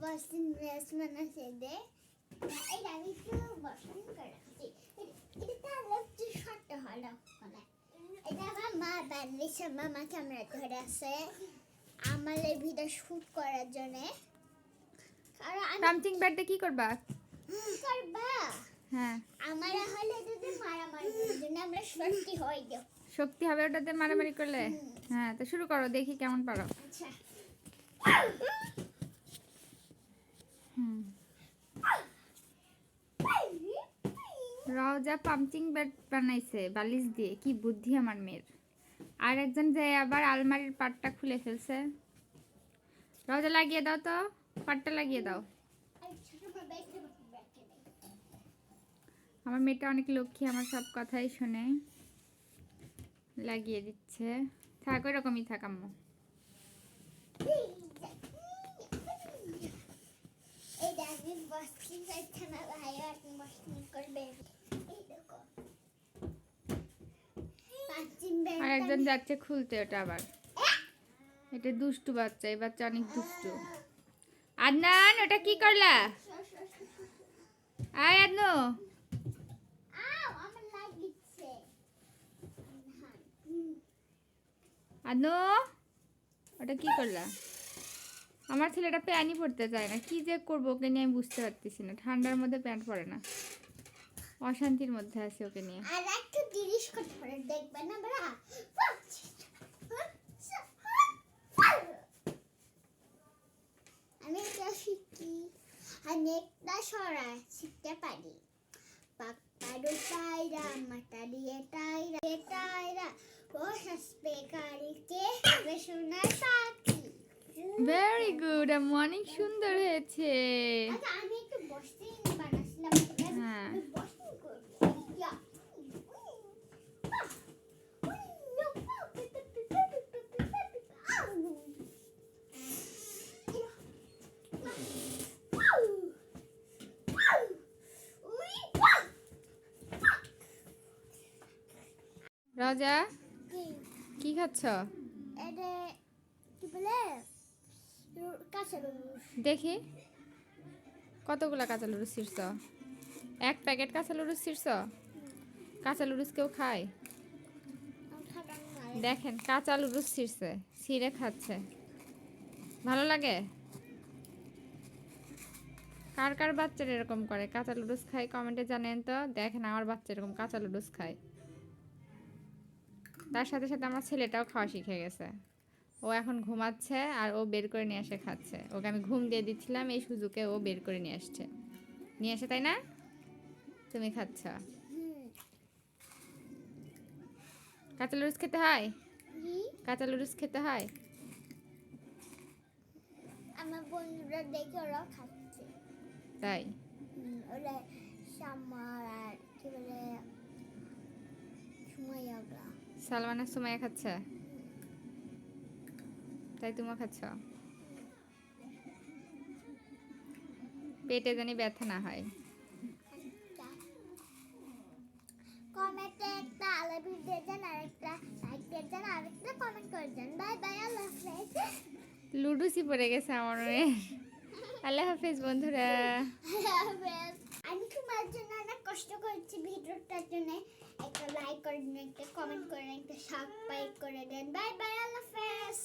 বস্তিন dress বানাচ্ছে দে এটা আমি একটু বস্তিন করে রাখছি এটা তাহলে একটু শর্ট হলো এটা আমার মা বানিয়েছে মামা ক্যামেরা ধরে আছে আমার এই ভিডিও শুট করার জন্য কারণ আমি পাম্পকিন কি করবা করবা হ্যাঁ আমার হলে যদি মারামারি করার জন্য আমরা হয়ে যাও শক্তি হবে ওটাতে মারামারি করলে হ্যাঁ তো শুরু করো দেখি কেমন পারো। আচ্ছা। রওজা পাম্পিং ব্যাট বানাইছে, বালিশ দিয়ে। কি বুদ্ধি আমার মেয়ের। আর একজন যে আবার আলমারির পাটটা খুলে ফেলছে। রওজা লাগিয়ে দাও তো, পাটটা লাগিয়ে দাও। আমার মেয়েটা অনেক লক্ষ্মী, আমার সব কথাই শোনে। লাগিয়ে দিচ্ছে। থাক ওরকমই থাক আম্মু এই এখন বস্তি করবে এই দেখো পাঁচিম আর একজন যাচ্ছে খুলতে ওটা আবার। এটা দুষ্টু বাচ্চা এই বাচ্চা অনেক দুষ্টু। আদনান ওটা কি করলা? আয় আদনু। আদনু ওটা কি করলা? আমার ছেলেটা প্যান্টই পরতে চায় না। কি যে করব ওকে নিয়ে আমি বুঝতে পারতেছি না। ঠান্ডার মধ্যে প্যান্ট পরে না। অশান্তির মধ্যে আছে ওকে নিয়ে। আর একটু তিরিশ করে ধরে দেখবে না বড়া আমি শিখি। একটা সরা শিখতে পারি। টাইরা মাটা দিয়ে টাইরা ও হবে সোনার পাখি ভেরি গুড আম্মু অনেক সুন্দর হয়েছে। আচ্ছা হ্যাঁ। রাজা কি? খাচ্ছ এটা কি বলে কাঁচা রুস দেখি। কতগুলা কাঁচা লুরুস ছিঁড়ছ? এক প্যাকেট কাঁচা লুরুস ছিঁড়ছ? কাঁচা লুরুস কেউ খায়? দেখেন, কাঁচা লুরুস ছিঁড়ছে, ছিঁড়ে খাচ্ছে। ভালো লাগে? কার কার বাচ্চারা এরকম করে কাঁচা লুডুস খায় কমেন্টে জানেন তো। দেখেন, আমার বাচ্চা এরকম কাঁচা লুডুস খায়। তার সাথে সাথে আমার ছেলেটাও খাওয়া শিখে গেছে। ও এখন ঘুমাচ্ছে আর ও বের করে নিয়ে এসে খাচ্ছে। ওকে আমি ঘুম দিয়ে দিচ্ছিলাম এই সুযোগে ও বের করে নিয়ে আসছে। নিয়ে আসে তাই না? তুমি খাচ্ছ। কাঁচা লুডুস খেতে হয়? কাঁচা লুডুস খেতে হয়? আমার বন্ধুরা দেখে ওরা খাচ্ছে। তাই? ওরা সামার আর কি বলে সময় ওরা। সালমানা সুমাইয়া খাচ্ছে? তাই তুমিও খাচ্ছ? পেটে জানি ব্যথা না হয়। কমেন্টে একটা লাইক দিয়ে যান আর একটা কমেন্ট করে বাই বাই আল্লাহ হাফেজ। লুডুসি পড়ে গেছে আমার মনে। আল্লাহ হাফেজ বন্ধুরা। আল্লাহ হাফেজ। আমি তোমার জন্য অনেক কষ্ট করছি ভিডিওটার জন্য। একটা লাইক করে দিন একটা কমেন্ট করে দিন একটা সাবস্ক্রাইব করে দেন। বাই বাই আল্লাহ হাফেজ।